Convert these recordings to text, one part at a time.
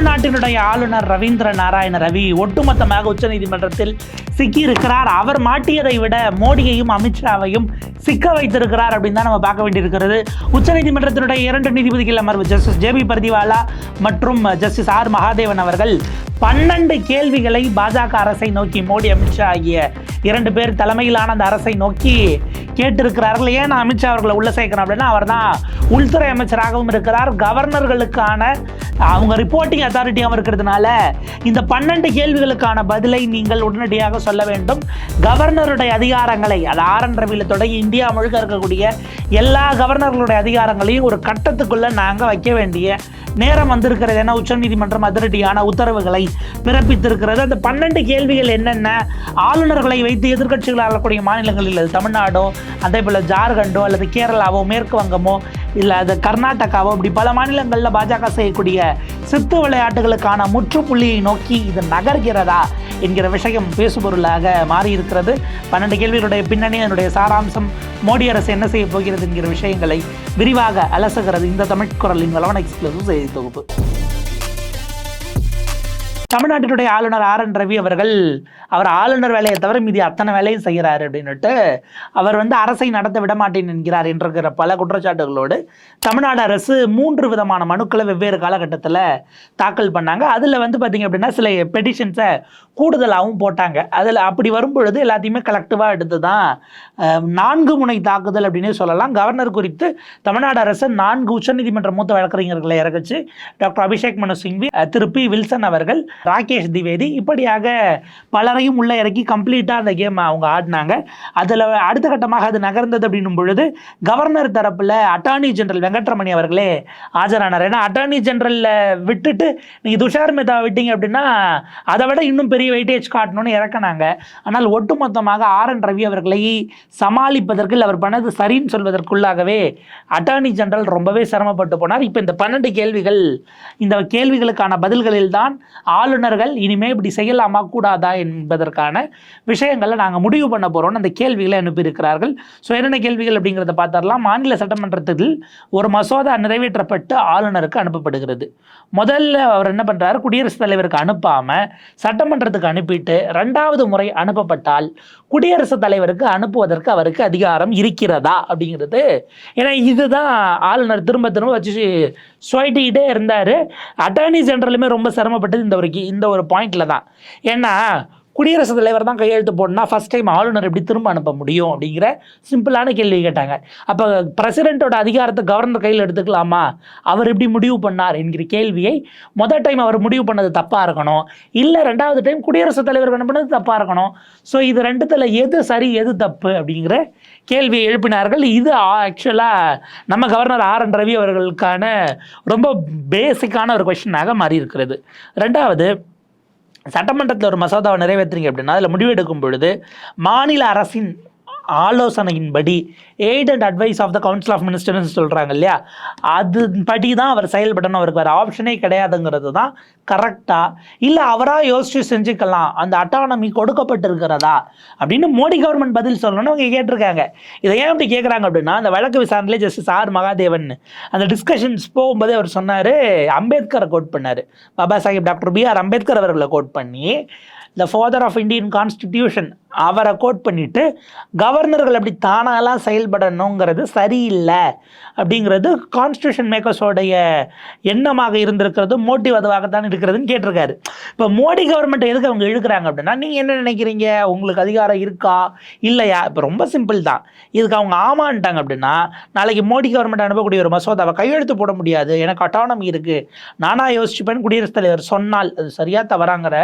தமிழ்நாட்டினுடைய ஆளுநர் ரவீந்திர நாராயண ரவி ஒட்டுமொத்தமாக உச்சநீதிமன்றத்தில் சிக்கியிருக்கிறார். அவர் மாட்டியதை விட மோடியையும் அமித்ஷாவையும் சிக்க வைத்திருக்கிறார் அப்படின்னு தான் நம்ம பார்க்க வேண்டியிருக்கிறது. உச்சநீதிமன்றத்தினுடைய இரண்டு நீதிபதிகள் அமர்வு ஜஸ்டிஸ் ஜேபி பர்திவாலா மற்றும் uh, ஜஸ்டிஸ் ஆர் மகாதேவன் அவர்கள் பன்னெண்டு கேள்விகளை பாஜக அரசை நோக்கி மோடி அமித்ஷா ஆகிய இரண்டு பேர் தலைமையிலான அந்த அரசை நோக்கி கேட்டிருக்கிறார்கள். ஏன் நான் அமித்ஷா அவர்களை உள்ள சேர்க்கணும் அப்படின்னா அவர் தான் உள்துறை அமைச்சராகவும் இருக்கிறார். கவர்னர்களுக்கான அவங்க ரிப்போர்ட்டிங் அத்தாரிட்டியாகவும் இருக்கிறதுனால இந்த பன்னெண்டு கேள்விகளுக்கான பதிலை நீங்கள் உடனடியாக சொல்ல வேண்டும். கவர்னருடைய அதிகாரங்களை அது ஆர் என் ரவியில் தொடங்கி இந்தியா முழுக்க இருக்கக்கூடிய எல்லா கவர்னர்களுடைய அதிகாரங்களையும் ஒரு கட்டத்துக்குள்ளே நாங்கள் வைக்க வேண்டிய நேரம் வந்திருக்கிறது என உச்சநீதிமன்றம் அதிரடியான உத்தரவுகளை பிறப்பித்திருக்கிறது. அந்த பன்னெண்டு கேள்விகள் என்னென்ன? ஆளுநர்களை வைத்து எதிர்கட்சிகள் ஆளக்கூடிய மாநிலங்களில் அது தமிழ்நாடோ அதே போல் ஜார்க்கண்டோ அல்லது கேரளாவோ மேற்கு வங்கமோ இல்லை அது கர்நாடகாவோ இப்படி பல மாநிலங்களில் பாஜக செய்யக்கூடிய சித்து விளையாட்டுகளுக்கான முற்றுப்புள்ளியை நோக்கி இது நகர்கிறதா என்கிற விஷயம் பேசுபொருளாக மாறியிருக்கிறது. பன்னெண்டு கேள்விகளுடைய பின்னணி அதனுடைய சாராம்சம் மோடி அரசு என்ன செய்ய போகிறது என்கிற விஷயங்களை விரிவாக அலசுகிறது இந்த தமிழ் குரலின் வளவன எக்ஸ்பிளசிவ் செய்தி தொகுப்பு. தமிழ்நாட்டினுடைய ஆளுநர் ஆர் என் ரவி அவர்கள் அவர் ஆளுநர் வேலையை தவிர மீதி அத்தனை வேலையும் செய்கிறார் அப்படின்னுட்டு அவர் வந்து அரசை நடத்த விட மாட்டேன் என்கிறார் என்கிற பல குற்றச்சாட்டுகளோடு தமிழ்நாடு அரசு மூன்று விதமான மனுக்களை வெவ்வேறு காலகட்டத்தில் தாக்கல் பண்ணாங்க. அதில் வந்து பார்த்திங்க அப்படின்னா சில பெட்டிஷன்ஸை கூடுதலாகவும் போட்டாங்க. அதில் அப்படி வரும் பொழுது எல்லாத்தையுமே கலெக்டிவாக எடுத்து தான் நான்கு முனை தாக்குதல் அப்படின்னே சொல்லலாம். கவர்னர் குறித்து தமிழ்நாடு அரசு நான்கு உச்சநீதிமன்ற மூத்த வழக்கறிஞர்களை இறக்கிச்சு. டாக்டர் அபிஷேக் மனு சிங்வி திரு பி வில்சன் அவர்கள் ராகேஷ் திவேதி இப்படியாக பலரையும் உள்ளே இறக்கி கம்ப்ளீட்டாக அந்த கேம் அவங்க ஆடினாங்க. அதில் அடுத்த கட்டமாக அது நகர்ந்தது அப்படின்னும் பொழுது கவர்னர் தரப்பில் அட்டார்னி ஜெனரல் வெங்கட்ரமணி அவர்களே ஆஜரானார். ஏன்னா அட்டார்னி ஜெனரலில் விட்டுட்டு நீங்கள் துஷார் மேத்தா விட்டீங்க அப்படின்னா அதை விட இன்னும் பெரிய வெயிட்டேஜ் காட்டணும்னு இறக்குனாங்க. ஆனால் ஒட்டுமொத்தமாக ஆர் என் ரவி அவர்களை சமாளிப்பதற்கு இல்லை அவர் பண்ணது சரின்னு சொல்வதற்குள்ளாகவே அட்டார்னி ஜெனரல் ரொம்பவே சிரமப்பட்டு போனார். இப்போ இந்த பன்னெண்டு கேள்விகள் இந்த கேள்விகளுக்கான பதில்களில் தான் ஆளுநர்கள் இனிமே இப்படி செய்யலாமா கூடாதா என்பதற்கான விஷயங்களை நாங்கள் முடிவு பண்ண போகிறோம்னு அந்த கேள்விகளை அனுப்பியிருக்கிறார்கள். ஸோ என்னென்ன கேள்விகள் அப்படிங்கிறத பார்த்தரலாம் மாநில சட்டமன்றத்தில் ஒரு மசோதா நிறைவேற்றப்பட்டு ஆளுநருக்கு அனுப்பப்படுகிறது. முதல்ல அவர் என்ன பண்ணுறாரு குடியரசுத் தலைவருக்கு அனுப்பாமல் சட்டமன்றத்துக்கு அனுப்பிட்டு ரெண்டாவது முறை அனுப்பப்பட்டால் குடியரசுத் தலைவருக்கு அனுப்புவதற்கு அவருக்கு அதிகாரம் இருக்கிறதா அப்படிங்கிறது. ஏன்னா இதுதான் ஆளுநர் திரும்ப திரும்ப வச்சு சொல்லிக்கிட்டே இருந்தார். அட்டார்னி ஜெனரலுமே ரொம்ப சிரமப்பட்டது இந்த ஒரு கி- இந்த ஒரு பாயிண்டில் தான். ஏன்னா குடியரசுத் தலைவர் தான் கையெழுத்து போடணும்னா ஃபர்ஸ்ட் டைம் ஆளுநர் எப்படி திரும்ப அனுப்ப முடியும் அப்படிங்கிற சிம்பிளான கேள்வி கேட்டாங்க. அப்போ பிரசிடென்ட்டோட அதிகாரத்தை கவர்னர் கையில் எடுத்துக்கலாமா? அவர் எப்படி முடிவு பண்ணார் என்கிற கேள்வியை மொதல் டைம் அவர் முடிவு பண்ணது தப்பாக இருக்கணும். இல்லை ரெண்டாவது டைம் குடியரசுத் தலைவர் பண்ணது தப்பாக இருக்கணும். ஸோ இது ரெண்டுத்தில் எது சரி எது தப்பு அப்படிங்கிற கேள்வியை எழுப்பினார்கள். இது ஆக்சுவலாக நம்ம கவர்னர் ஆர் என் ரவி அவர்களுக்கான ரொம்ப பேசிக்கான ஒரு கொஷினாக மாறி இருக்கிறது ரெண்டாவது சட்டமன்றத்தில் ஒரு மசோதாவை நிறைவேற்றுறீங்க அப்படின்னா அதில் முடிவெடுக்கும் பொழுது மாநில அரசின் ஆலோசனையின்படி aid and advice of the council of மினிஸ்டர்னு சொல்கிறாங்க இல்லையா? அது படி தான் அவர் செயல்படணும். அவருக்கு வேறு ஆப்ஷனே கிடையாதுங்கிறது தான் கரெக்டாக இல்லை அவராக யோசித்து செஞ்சுக்கலாம். அந்த அட்டானமி கொடுக்கப்பட்டிருக்கிறதா? அப்படின்னு மோடி கவர்மெண்ட் பதில் சொல்லணும்னு அவங்க கேட்டிருக்காங்க. இதை ஏன் அப்படி கேட்குறாங்க அப்படின்னா அந்த வழக்கு விசாரணையிலே ஜஸ்டிஸ் ஆர் மகாதேவன் அந்த டிஸ்கஷன்ஸ் போகும்போது அவர் சொன்னார் அம்பேத்கரை கோட் பண்ணார். Baba Sahib doctor B R Ambedkar அவர்களை கோட் பண்ணி the father of Indian constitution அவரை கோட் பண்ணிட்டு கவர்னர்கள் அப்படி தானாலாம் செயல்படணுங்கிறது சரியில்லை. அப்படிங்கிறது கான்ஸ்டியூஷன் மேக்கர்ஸோடைய எண்ணமாக இருந்திருக்கிறது மோட்டிவ் அதுவாகத்தான் இருக்கிறதுன்னு கேட்டிருக்காரு. இப்போ மோடி கவர்மெண்ட் எதுக்கு அவங்க இழுக்கிறாங்க அப்படின்னா நீங்கள் என்ன நினைக்கிறீங்க? உங்களுக்கு அதிகாரம் இருக்கா? இல்லையா? இப்போ ரொம்ப சிம்பிள் தான். இதுக்கு அவங்க ஆமான்ட்டாங்க அப்படின்னா நாளைக்கு மோடி கவர்மெண்ட் அனுப்பக்கூடிய ஒரு மசோதாவை கையெழுத்து போட முடியாது. எனக்கு அட்டானமி இருக்குது நானாக யோசிச்சுப்பேன் குடியரசுத் தலைவர் சொன்னால் அது சரியாக தவறாங்கிற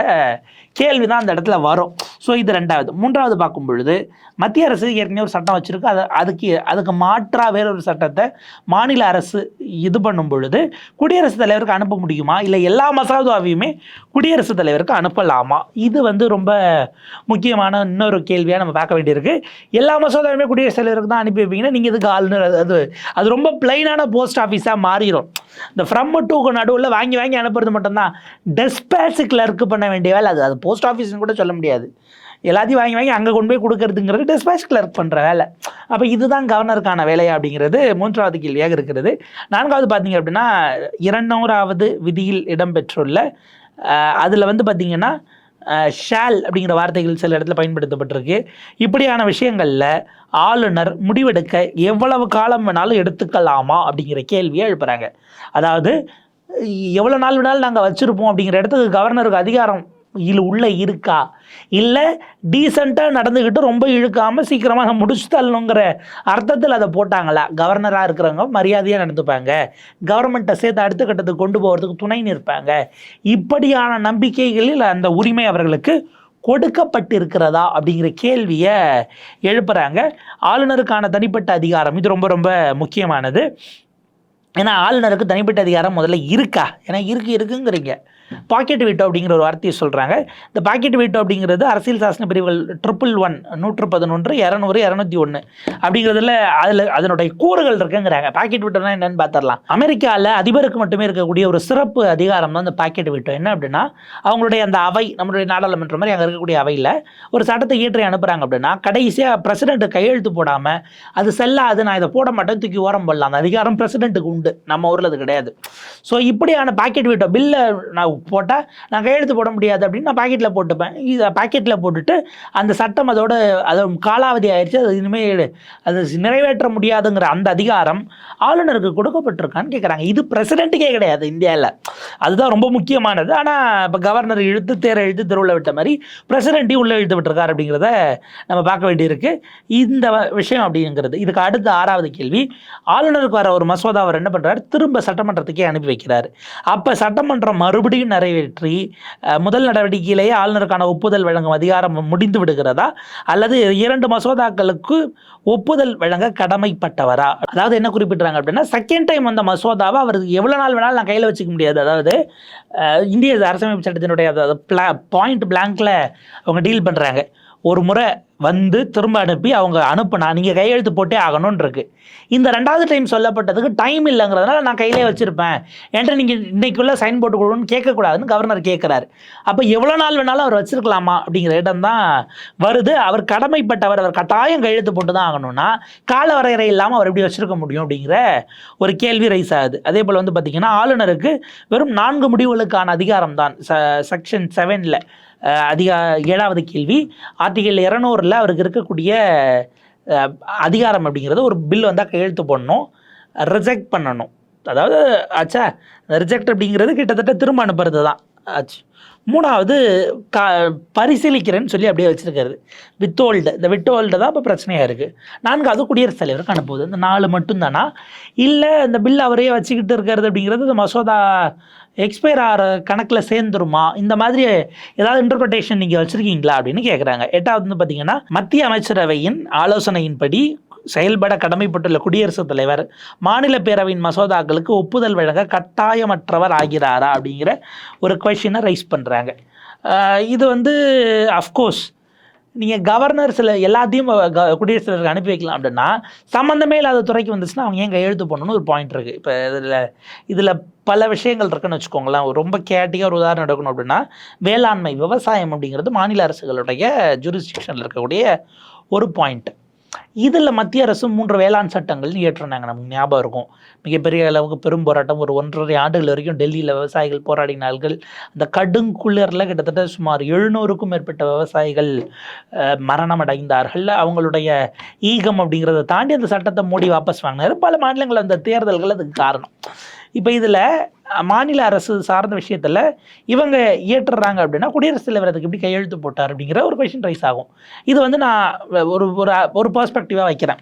கேள்வி தான் அந்த இடத்துல வரும். ஸோ இது ரெண்டாவது. மூன்றாவது பார்க்கும் பொழுது மத்திய அரசு ஏற்கனவே ஒரு சட்டம் வச்சுருக்கு. அது அதுக்கு அதுக்கு மாற்றாக வேற ஒரு சட்டத்தை மாநில அரசு இது பண்ணும் பொழுது குடியரசுத் தலைவருக்கு அனுப்ப முடியுமா? இல்லை எல்லா மசோதாவையுமே குடியரசுத் தலைவருக்கு அனுப்பலாமா? இது வந்து ரொம்ப முக்கியமான இன்னொரு கேள்வியாக நம்ம பார்க்க வேண்டியிருக்கு. எல்லா மசோதாவுமே குடியரசுத் தலைவருக்கு தான் அனுப்பி வைப்பீங்கன்னா நீங்கள் இதுக்கு ஆளுநர்? அது- அது அது ரொம்ப பிளைனான போஸ்ட் ஆஃபீஸாக மாறிடும் இந்த ஃப்ரம் டூக்கு நடுவில் வாங்கி வாங்கி அனுப்புறது மட்டும்தான். டெஸ்பேட்ச் கிளர்க்கு பண்ண வேண்டிய வேலை. அது அது போஸ்ட் ஆஃபீஸ்னு கூட சொல்ல முடியாது. எல்லாத்தையும் வாங்கி வாங்கி அங்கே கொண்டு போய் கொடுக்கறதுங்கிறது டிஸ்பேச் கிளர்க் பண்ணுற வேலை. அப்போ இதுதான் கவர்னருக்கான வேலையா அப்படிங்கிறது மூன்றாவது கேள்வியாக இருக்கிறது. நான்காவது பார்த்தீங்க அப்படின்னா இரநூறாவது விதியில் இடம்பெற்றுள்ள அதில் வந்து பார்த்திங்கன்னா ஷால் அப்படிங்கிற வார்த்தைகள் சில இடத்துல பயன்படுத்தப்பட்டிருக்கு. இப்படியான விஷயங்களில் ஆளுநர் முடிவெடுக்க எவ்வளவு காலம் வேணாலும் எடுத்துக்கலாமா அப்படிங்கிற கேள்வியை எழுப்புகிறாங்க அதாவது எவ்வளோ நாள் வேணாலும் நாங்கள் வச்சுருப்போம் அப்படிங்கிற இடத்துக்கு கவர்னருக்கு அதிகாரம் இல் உள்ளே இருக்கா? இல்லை டீசெண்டாக நடந்துக்கிட்டு ரொம்ப இழுக்காமல் சீக்கிரமாக முடிச்சு தள்ளணுங்கிற அர்த்தத்தில் அதை போட்டாங்களா? கவர்னராக இருக்கிறவங்க மரியாதையாக நடந்துப்பாங்க. கவர்மெண்ட்டை சேர்த்து அடுத்த கட்டத்துக்கு கொண்டு போகிறதுக்கு துணை நிற்பாங்க. இப்படியான நம்பிக்கைகளில் அந்த உரிமை அவர்களுக்கு கொடுக்கப்பட்டிருக்கிறதா அப்படிங்கிற கேள்வியை எழுப்புகிறாங்க ஆளுநருக்கான தனிப்பட்ட அதிகாரம். இது ரொம்ப ரொம்ப முக்கியமானது. ஏன்னா ஆளுநருக்கு தனிப்பட்ட அதிகாரம் முதல்ல இருக்கா? ஏன்னா இருக்கு இருக்குங்கிறீங்க. பாக்கெட் வீட்டோ அப்படிங்கிற ஒரு வார்த்தையை சொல்கிறாங்க இந்த பாக்கெட் வீட்டோ அப்படிங்கிறது அரசியல் சாசன பிரிவுகள் ட்ரிபிள் ஒன் நூற்று பதினொன்று இரநூறு இரநூத்தி ஒன்று அப்படிங்கிறதுல அதில் அதனுடைய கூறுகள் இருக்குங்கிறாங்க. பாக்கெட் வீட்டோனா என்னென்னு பார்த்துடலாம். அமெரிக்காவில் அதிபருக்கு மட்டுமே இருக்கக்கூடிய ஒரு சிறப்பு அதிகாரம் தான் இந்த பாக்கெட் வீட்டோ என்ன அப்படின்னா அவங்களுடைய அந்த அவை நம்மளுடைய நாடாளுமன்ற மாதிரி அங்கே இருக்கக்கூடிய அவையில் ஒரு சட்டத்தை இயற்றி அனுப்புகிறாங்க அப்படின்னா கடைசியாக பிரசிடென்ட் கையெழுத்து போடாமல் அது செல்லாது நான் இதை போட மாட்டேன் தூக்கி ஓரம் போடலாம். அந்த அதிகாரம் பிரசிடென்ட்டுக்கு உண்டு. நம்ம ஊரில் அது கிடையாது. ஸோ இப்படியான பாக்கெட் வீட்டோ பில்லை நான் போட்டால் நான் கையெழுத்து போட முடியாது அப்படின்னு நான் பாக்கெட்டில் போட்டுப்பேன். இது பாக்கெட்டில் போட்டுட்டு அந்த சட்டம் அதோட அது காலாவதி ஆயிடுச்சு அது இனிமேல் அது நிறைவேற்ற முடியாதுங்கிற அந்த அதிகாரம் ஆளுநருக்கு கொடுக்கப்பட்டிருக்கான்னு கேட்குறாங்க இது பிரசிடென்ட்டுக்கே கிடையாது இந்தியாவில் அதுதான் ரொம்ப முக்கியமானது. ஆனால் இப்போ கவர்னர் இழுத்து தேரை இழுத்து தெருவில் விட்ட மாதிரி பிரசிடென்ட்டையும் உள்ளே இழுத்து விட்டுருக்காரு அப்படிங்கிறத நம்ம பார்க்க வேண்டியிருக்கு. இந்த வ- விஷயம் அப்படிங்கிறது. இதுக்கு அடுத்த ஆறாவது கேள்வி. ஆளுநருக்கு வர ஒரு மசோதா அவர் என்ன பண்ணுறாரு திரும்ப சட்டமன்றத்துக்கே அனுப்பி வைக்கிறார். அப்போ சட்டமன்றம் மறுபடியும் நிறைவேற்றி முதல் நடவடிக்கையிலேயே ஆளுநருக்கான ஒப்புதல் வழங்கும் அதிகாரம் முடிந்து விடுகிறதா? அல்லது இரண்டு மசோதாக்களுக்கு ஒப்புதல் வழங்க கடமைப்பட்டவரா? அதாவது என்ன குறிப்பிட்றாங்க அப்படின்னா செகண்ட் டைம் வந்த மசோதாவை அவர் எவ்வளோ நாள் வேணாலும் நான் கையில் வச்சுக்க முடியாது. அதாவது இந்திய அரசமைப்பு சட்டத்தினுடைய அதாவது பாயிண்ட் பிளாங்கில் அவங்க டீல் பண்ணுறாங்க ஒரு முறை வந்து திரும்ப அனுப்பி அவங்க அனுப்புனா நீங்கள் கையெழுத்து போட்டே ஆகணும்னு இருக்கு இந்த ரெண்டாவது டைம் சொல்லப்பட்டதுக்கு டைம் இல்லைங்கிறதுனால நான் கையிலே வச்சுருப்பேன். என்கிட்ட நீங்கள் இன்றைக்குள்ளே சைன் போட்டு கொடுக்கணும்னு கேட்கக்கூடாதுன்னு கவர்னர் கேட்குறாரு. அப்போ எவ்வளோ நாள் வேணாலும் அவர் வச்சிருக்கலாமா அப்படிங்கிற இடம் தான் வருது. அவர் கடமைப்பட்டவர் அவர் கட்டாயம் கையெழுத்து போட்டு தான் ஆகணும்னா கால வரையறை இல்லாமல் அவர் எப்படி வச்சுருக்க முடியும் அப்படிங்கிற ஒரு கேள்வி ரைஸ் ஆகுது. அதே போல் வந்து பார்த்திங்கன்னா ஆளுநருக்கு வெறும் நான்கு முடிவுகளுக்கான அதிகாரம் தான். செக்ஷன் செவனில் அதிகா ஏழாவது கேள்வி. ஆர்டிகல் இரநூறில் அவருக்கு இருக்கக்கூடிய அதிகாரம் அப்படிங்கிறது ஒரு பில் வந்தால் கையெழுத்து போடணும். ரிஜெக்ட் பண்ணணும். அதாவது ஆச்சா ரிஜெக்ட் அப்படிங்கிறது கிட்டத்தட்ட திரும்ப அனுப்புறது தான் ஆச்சு மூணாவது கா பரிசீலிக்கிறேன்னு சொல்லி அப்படியே வச்சுருக்கிறது வித்தோல்டு இந்த வித்தோல்டு தான் இப்போ பிரச்சனையாக இருக்குது நான்காவது குடியரசுத் தலைவருக்கு அனுப்புவது. இந்த நாலு மட்டும்தானா? இல்லை இந்த பில் அவரே வச்சுக்கிட்டு இருக்கிறது அப்படிங்கிறது இந்த மசோதா எக்ஸ்பயர் ஆகிற கணக்கில் சேர்ந்துருமா? இந்த மாதிரி ஏதாவது இன்டர்பிரிட்டேஷன் நீங்கள் வச்சுருக்கீங்களா அப்படின்னு கேட்குறாங்க எட்டாவது வந்து பார்த்தீங்கன்னா மத்திய அமைச்சரவையின் ஆலோசனையின்படி செயல்பட கடமைப்பட்டுள்ள குடியரசுத் தலைவர் மாநில பேரவையின் மசோதாக்களுக்கு ஒப்புதல் வழங்க கட்டாயமற்றவர் ஆகிறாரா அப்படிங்கிற ஒரு கொஷினை ரைஸ் பண்ணுறாங்க இது வந்து அஃப்கோர்ஸ் நீங்கள் கவர்னர் சில எல்லாத்தையும் க- குடியரசுத் தலைவருக்கு அனுப்பி வைக்கலாம் அப்படின்னா சம்மந்தமே இல்லாத துறைக்கு வந்துச்சுன்னா அவங்க ஏன் கையெழுத்து போடணும்னு ஒரு பாயிண்ட் இருக்குது இப்போ இதில் இதில் பல விஷயங்கள் இருக்குன்னு வச்சுக்கோங்களேன். ரொம்ப கேட்டிக்காக ஒரு உதாரணம் எடுக்கணும் அப்படின்னா வேளாண்மை விவசாயம் அப்படிங்கிறது மாநில அரசுகளுடைய ஜூரிஸ்டிக்ஷனில் இருக்கக்கூடிய ஒரு பாயிண்ட் இதில் மத்திய அரசு மூன்று வேளாண் சட்டங்கள் இயற்றினாங்க நமக்கு ஞாபகம் இருக்கும். மிகப்பெரிய அளவுக்கு பெரும் போராட்டம். ஒரு ஒன்றரை ஆண்டுகள் வரைக்கும் டெல்லியில் விவசாயிகள் போராடினார்கள். அந்த கடுங்குளிரில் கிட்டத்தட்ட சுமார் எழுநூறுக்கும் மேற்பட்ட விவசாயிகள் மரணம் அடைந்தார்கள் அவங்களுடைய ஈகம் அப்படிங்கிறத தாண்டி அந்த சட்டத்தை மூடி வாபஸ் வாங்கினார். பல மாநிலங்கள் அந்த தேர்தல்கள் அதுக்கு காரணம். இப்போ இதில் மாநில அரசு சார்ந்த விஷயத்தில் இவங்க இயற்றுறாங்க அப்படின்னா குடியரசுத் தலைவர் அதுக்கு எப்படி கையெழுத்து போட்டார் அப்படிங்கிற ஒரு கொஷின் ரைஸ் ஆகும். இது வந்து நான் ஒரு ஒரு ஒரு பர்ஸ்பெக்டிவாக வைக்கிறேன்.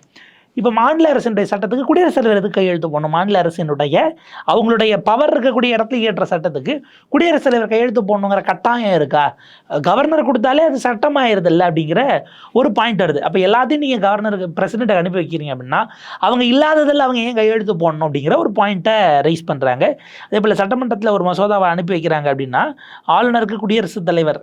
இப்போ மாநில அரசினுடைய சட்டத்துக்கு குடியரசுத் தலைவர் எதுக்கு கையெழுத்து போடணும்? மாநில அரசினுடைய அவங்களுடைய பவர் இருக்கக்கூடிய இடத்துல இயற்ற சட்டத்துக்கு குடியரசுத் தலைவர் கையெழுத்து போடணுங்கிற கட்டாயம் இருக்கா? கவர்னர் கொடுத்தாலே அது சட்டமாயிருது இல்லை அப்படிங்கிற ஒரு பாயிண்ட் வருது. அப்போ எல்லாத்தையும் நீங்கள் கவர்னருக்கு பிரசிடென்ட்டை அனுப்பி வைக்கிறீங்க அப்படின்னா அவங்க இல்லாததில் அவங்க ஏன் கையெழுத்து போடணும் அப்படிங்கிற ஒரு பாயிண்ட்டை ரைஸ் பண்ணுறாங்க அதே போல் சட்டமன்றத்தில் ஒரு மசோதாவை அனுப்பி வைக்கிறாங்க அப்படின்னா ஆளுநருக்கு குடியரசுத் தலைவர்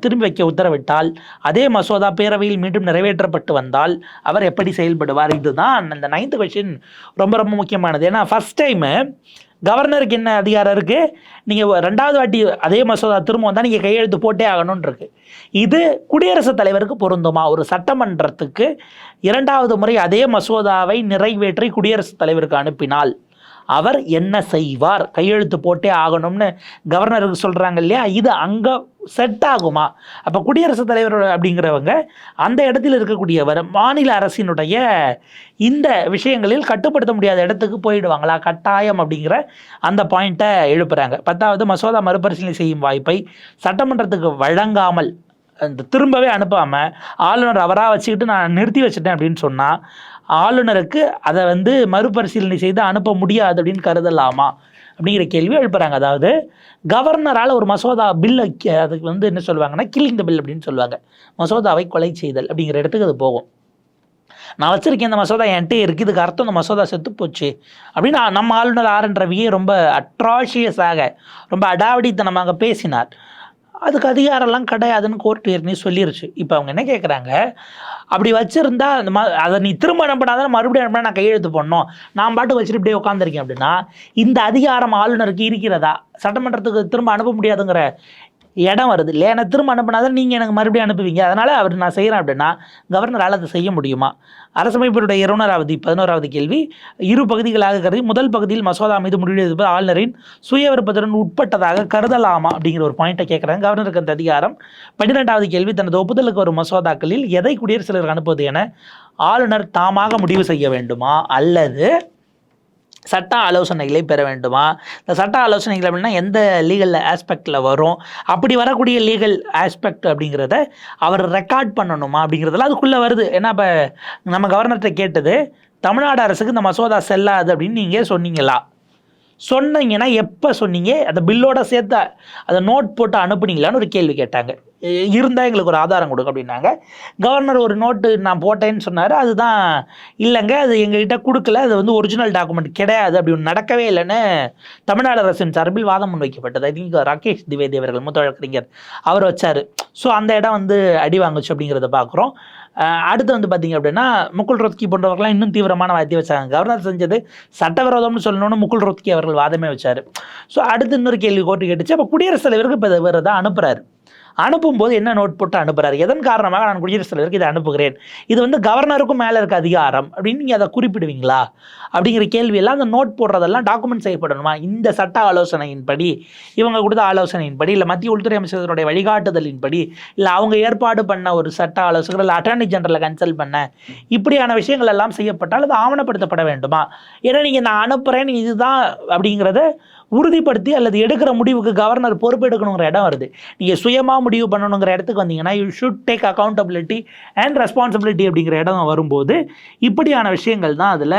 திரும்பி வைக்க உத்தரவிட்டால் அதே மசோதா பேரவையில் மீண்டும் நிறைவேற்றப்பட்டு வந்தால் அவர் எப்படி செயல்படுவார்? இதுதான் அந்த நைன்த் கொஷின் ரொம்ப ரொம்ப முக்கியமானது. ஏன்னா ஃபஸ்ட் டைமு கவர்னருக்கு என்ன அதிகாரம் இருக்குது நீங்கள் ரெண்டாவது வாட்டி அதே மசோதா திரும்ப வந்தால் நீங்கள் கையெழுத்து போட்டே ஆகணும்னு இருக்கு. இது குடியரசுத் தலைவருக்கு பொருந்துமா? ஒரு சட்டமன்றத்துக்கு இரண்டாவது முறை அதே மசோதாவை நிறைவேற்றி குடியரசுத் தலைவருக்கு அனுப்பினால். அவர் என்ன செய்வார்? கையெழுத்து போட்டே ஆகணும்னு கவர்னருக்கு சொல்கிறாங்க இல்லையா? இது அங்கே செட் ஆகுமா? அப்போ குடியரசுத் தலைவர் அப்படிங்கிறவங்க அந்த இடத்தில் இருக்கக்கூடியவர் மாநில அரசினுடைய இந்த விஷயங்களில் கட்டுப்படுத்த முடியாத இடத்துக்கு போயிடுவாங்களா? கட்டாயம் அப்படிங்கிற அந்த பாயிண்ட்டை எழுப்புறாங்க. பத்தாவது மசோதா மறுபரிசீலனை செய்யும் வாய்ப்பை சட்டமன்றத்துக்கு வழங்காமல் திரும்பவே அனுப்பாமல் ஆளுநர் அவராக வச்சுக்கிட்டு நான் நிறுத்தி வச்சுட்டேன் அப்படின்னு சொன்னால் ஆளுநருக்கு அதை வந்து மறுபரிசீலனை செய்து அனுப்ப முடியாது அப்படின்னு கருதலாமா? அப்படிங்கிற கேள்வி எழுப்புறாங்க. அதாவது கவர்னரால் ஒரு மசோதா பில்லை அதுக்கு வந்து என்ன சொல்லுவாங்கன்னா கில்லிங் த பில் அப்படின்னு சொல்லுவாங்க. மசோதாவை கொலை செய்தல் அப்படிங்கிற இடத்துக்கு அது போகும். நான் வச்சிருக்கேன் இந்த மசோதா என்கிட்ட இருக்குது இதுக்கு அர்த்தம் இந்த மசோதா செத்து போச்சு. அப்படின்னு நம்ம ஆளுநர் ஆர் என் ரொம்ப அட்ராஷியஸாக ரொம்ப அடாவடித்தனமாக பேசினார். அதுக்கு அதிகாரம்லாம் கிடையாதுன்னு கோர்ட் ஏற்கனவே சொல்லிருச்சு. இப்போ அவங்க என்ன கேட்குறாங்க அப்படி வச்சுருந்தா அந்த மா அதை நீ திரும்ப அனுப்பினாதான் மறுபடியும் அனுப்பினா நான் கையெழுத்து போடணும். நான் பாட்டு வச்சுட்டு இப்படியே உட்காந்துருக்கேன் அப்படின்னா இந்த அதிகாரம் ஆளுநருக்கு இருக்கிறதா? சட்டமன்றத்துக்கு திரும்ப அனுப்ப முடியாதுங்கிற இடம் வருது இல்லையா? எனக்கு திரும்ப அனுப்பினாதான் நீங்கள் எனக்கு மறுபடியும் அனுப்புவீங்க. அதனால் அவர் நான் செய்கிறேன் அப்படின்னா கவர்னரால் அதை செய்ய முடியுமா? அரசமைப்பினுடைய இருநூறாவது பதினோராவது கேள்வி இரு பகுதிகளாக கருதி முதல் பகுதியில் மசோதா மீது முடிவெடுப்பது ஆளுநரின் சுய விருப்பத்துடன் உட்பட்டதாக கருதலாமா அப்படிங்கிற ஒரு பாயிண்ட்டை கேட்குறாங்க. கவர்னருக்கு அந்த அதிகாரம். பன்னிரெண்டாவது கேள்வி தனது ஒப்புதலுக்கு வரும் மசோதாக்களில் எதை குடியரசுத் தலைவர் அனுப்புவது என ஆளுநர் தாமாக முடிவு செய்ய வேண்டுமா? அல்லது சட்ட ஆலோசனைகளை பெற வேண்டுமா? இந்த சட்ட ஆலோசனைகள் அப்படின்னா எந்த லீகல் ஆஸ்பெக்டில் வரும்? அப்படி வரக்கூடிய லீகல் ஆஸ்பெக்ட் அப்படிங்கிறத அவர் ரெக்கார்ட் பண்ணணுமா அப்படிங்கிறதெல்லாம் அதுக்குள்ளே வருது. ஏன்னா இப்போ நம்ம கவர்னர்கிட்ட கேட்டது தமிழ்நாடு அரசுக்கு இந்த மசோதா செல்லாது அப்படின்னு நீங்கள் சொன்னீங்களா? சொன்னீங்கன்னா எப்போ சொன்னீங்க? அந்த பில்லோட சேர்த்து அதை நோட் போட்டு அனுப்புனீங்களான்னு ஒரு கேள்வி கேட்டாங்க. இருந்தால் எங்களுக்கு ஒரு ஆதாரம் கொடுங்க அப்படின்னாங்க. கவர்னர் ஒரு நோட்டு நான் போட்டேன்னு சொன்னார். அதுதான் இல்லைங்க அது எங்ககிட்ட கொடுக்கல. அது வந்து ஒரிஜினல் டாக்குமெண்ட் கிடையாது. அப்படி ஒன்று நடக்கவே இல்லைன்னு தமிழ்நாடு அரசின் சார்பில் வாதம் முன்வைக்கப்பட்டது. ஐ திங்க் ராகேஷ் திவேதி அவர்கள் மூத்த வழக்கறிஞர் அவர் வச்சார். ஸோ அந்த இடம் வந்து அடி வாங்குச்சு அப்படிங்கிறத பார்க்குறோம் அடுத்து வந்து பார்த்திங்க அப்படின்னா முகுல் ரோத்கி போன்றவர்கள்லாம் இன்னும் தீவிரமான வார்த்தையை வச்சாங்க. கவர்னர் செஞ்சது சட்டவிரோதம்னு சொல்லணும்னு முகுல் ரோத்கி அவர்கள் வாதமே வச்சார். ஸோ அடுத்து இன்னொரு கேள்வி கோர்ட்டு கேட்டுச்சு. அப்போ குடியரசுத் தலைவருக்கு இப்போ இவர் தான் அனுப்புகிறாரு அனுப்பும்போது என்ன நோட் போட்டு அனுப்புகிறார் எதன் காரணமாக நான் குடியரசுத் தலைவருக்கு இதை அனுப்புகிறேன்? இது வந்து கவர்னருக்கும் மேலே இருக்க அதிகாரம் அப்படின்னு நீங்கள் அதை குறிப்பிடுவீங்களா? அப்படிங்கிற கேள்வியெல்லாம் அந்த நோட் போடுறதெல்லாம் டாக்குமெண்ட் செய்யப்படணுமா? இந்த சட்ட ஆலோசனையின்படி இவங்க கொடுத்த ஆலோசனையின்படி இல்லை மத்திய உள்துறை அமைச்சர்களுடைய வழிகாட்டுதலின்படி இல்லை அவங்க ஏற்பாடு பண்ண ஒரு சட்ட ஆலோசகர் இல்லை அட்டார்னி ஜெனரலை கன்சல்ட் பண்ண இப்படியான விஷயங்கள் எல்லாம் செய்யப்பட்டால் அது ஆவணப்படுத்தப்பட வேண்டுமா? ஏன்னா நீங்கள் நான் அனுப்புகிறேன் இதுதான் அப்படிங்கிறத உறுதிப்படுத்தி அல்லது எடுக்கிற முடிவுக்கு கவர்னர் பொறுப்பெடுக்கணுங்கிற இடம் வருது. நீங்கள் சுயமாக முடிவு பண்ணணுங்கிற இடத்துக்கு வந்தீங்கன்னா you should take accountability and responsibility அப்படிங்கிற இடம் வரும்போது இப்படியான விஷயங்கள் தான் அதில்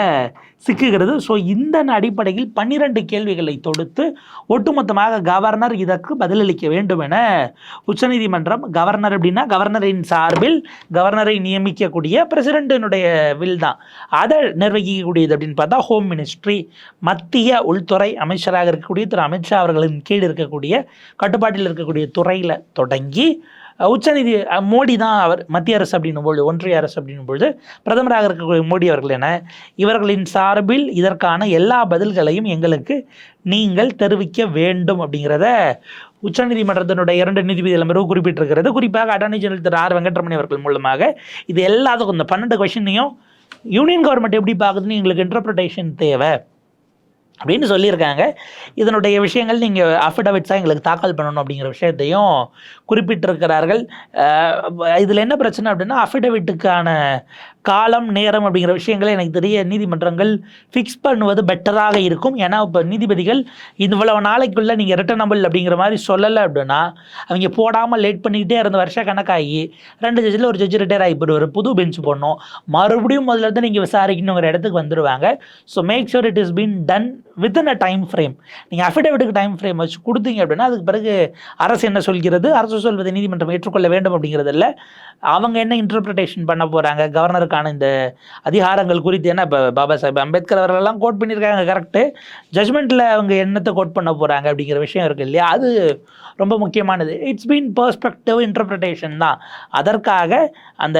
சிக்குகிறது. ஸோ இந்த அடிப்படையில் பன்னிரண்டு கேள்விகளை தொடுத்து ஒட்டுமொத்தமாக கவர்னர் இதற்கு பதிலளிக்க வேண்டும் என உச்சநீதிமன்றம் கவர்னர் அப்படின்னா கவர்னரின் சார்பில் கவர்னரை நியமிக்கக்கூடிய பிரசிடென்டினுடைய வில் தான். அதை நிர்வகிக்கக்கூடியது அப்படின்னு பார்த்தா ஹோம் மினிஸ்ட்ரி மத்திய உள்துறை அமைச்சராக இருக்கக்கூடிய திரு. அமித்ஷா அவர்களின் கீழ் இருக்கக்கூடிய கட்டுப்பாட்டில் இருக்கக்கூடிய துறையில் தொடங்கி உச்சநீதி மோடி தான் அவர் மத்திய அரசு அப்படின்னும் பொழுது ஒன்றிய அரசு அப்படின்னும் பொழுது பிரதமராக இருக்கக்கூடிய மோடி அவர்கள் என இவர்களின் சார்பில் இதற்கான எல்லா பதில்களையும் எங்களுக்கு நீங்கள் தெரிவிக்க வேண்டும் அப்படிங்கிறத உச்சநீதிமன்றத்தினுடைய இரண்டு நீதிபதிகள் அமர்வு குறிப்பிட்டிருக்கிறது. குறிப்பாக attorney general Thiru R Venkataramani அவர்கள் மூலமாக இது எல்லாத்துக்கும் இந்த பன்னெண்டு கொஷினையும் யூனியன் கவர்மெண்ட் எப்படி பார்க்குதுன்னு எங்களுக்கு இன்டர்பிரிட்டேஷன் தேவை. அப்படின்னு சொல்லியிருக்காங்க. இதனுடைய விஷயங்கள் நீங்கள் அஃபிடவிட்ஸாக எங்களுக்கு தாக்கல் பண்ணணும் அப்படிங்கிற விஷயத்தையும் குறிப்பிட்டிருக்கிறார்கள். இதில் என்ன பிரச்சனை அப்படின்னா அஃபிடவிட்டுக்கான காலம் நேரம் அப்படிங்கிற விஷயங்களை எனக்கு தெரிய நீதிமன்றங்கள் ஃபிக்ஸ் பண்ணுவது பெட்டராக இருக்கும். ஏன்னா இப்போ நீதிபதிகள் இவ்வளவு நாளைக்குள்ளே நீங்கள் ரிட்டர்னபிள் அப்படிங்கிற மாதிரி சொல்லலை அப்படின்னா அவங்க போடாமல் லேட் பண்ணிக்கிட்டே இருந்த வருஷ கணக்காகி ரெண்டு ஜட்ஜில் ஒரு ஜட்ஜி ரிட்டையர் ஆகி போடுவார் புது பெஞ்ச் போடணும். மறுபடியும் முதல்ல இருந்து நீங்கள் விசாரிக்கணுங்கிற இடத்துக்கு வந்துடுவாங்க so make sure it is been done within a time frame நீங்கள் அஃபிடேவிட்டுக்கு டைம் ஃப்ரேம் வச்சு கொடுத்தீங்க அப்படின்னா அதுக்கு பிறகு அரசு என்ன சொல்கிறது? அரசு சொல்வதை நீதிமன்றம் ஏற்றுக்கொள்ள வேண்டும் அப்படிங்கிறது இல்லை. அவங்க என்ன இன்டர்பிரிட்டேஷன் பண்ண போகிறாங்க கவர்னர் கவர்னருக்கான இந்த அதிகாரங்கள் குறித்து என்ன இப்போ பாபா சாஹேப் அம்பேத்கர் அவர்களெல்லாம் கோட் பண்ணியிருக்காங்க கரெக்டு ஜட்மெண்ட்டில் அவங்க என்னத்தை கோட் பண்ண போகிறாங்க அப்படிங்கிற விஷயம் இருக்குது இல்லையா? அது ரொம்ப முக்கியமானது. இட்ஸ் பீன் பர்ஸ்பெக்டிவ் இன்டர்பிரிட்டேஷன் தான். அதற்காக அந்த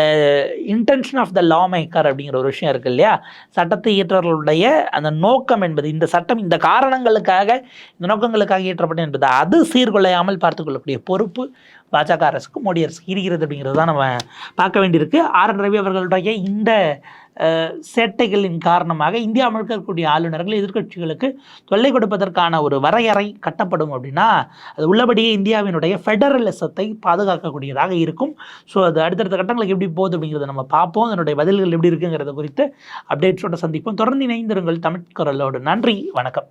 intention of the law maker அப்படிங்கிற ஒரு விஷயம் இருக்குது இல்லையா? சட்டத்தை இயற்றவர்களுடைய அந்த நோக்கம் என்பது இந்த சட்டம் இந்த காரணங்களுக்காக இந்த நோக்கங்களுக்காக இயற்றப்பட்டது என்பது அது சீர்குலையாமல் பார்த்துக்கொள்ளக்கூடிய பொறுப்பு பாஜக அரசுக்கு மோடி அரசுக்கு இருக்கிறது அப்படிங்கிறது தான் நம்ம பார்க்க வேண்டியிருக்கு. ஆர் என் ரவி அவர்களுடைய இந்த சேட்டைகளின் காரணமாக இந்தியா முழுக்க இருக்கக்கூடிய ஆளுநர்கள் எதிர்க்கட்சிகளுக்கு தொல்லை கொடுப்பதற்கான ஒரு வரையறை கட்டப்படும் அப்படின்னா அது உள்ளபடியே இந்தியாவினுடைய ஃபெடரலிசத்தை பாதுகாக்கக்கூடியதாக இருக்கும். ஸோ அது அடுத்தடுத்த கட்டங்களுக்கு எப்படி போகுது அப்படிங்கிறத நம்ம பார்ப்போம். அதனுடைய பதில்கள் எப்படி இருக்குங்கிறத குறித்து அப்டேட்ஸோட சந்திப்போம். தொடர்ந்து இணைந்திருங்கள் தமிழ் குரலோடு. நன்றி வணக்கம்.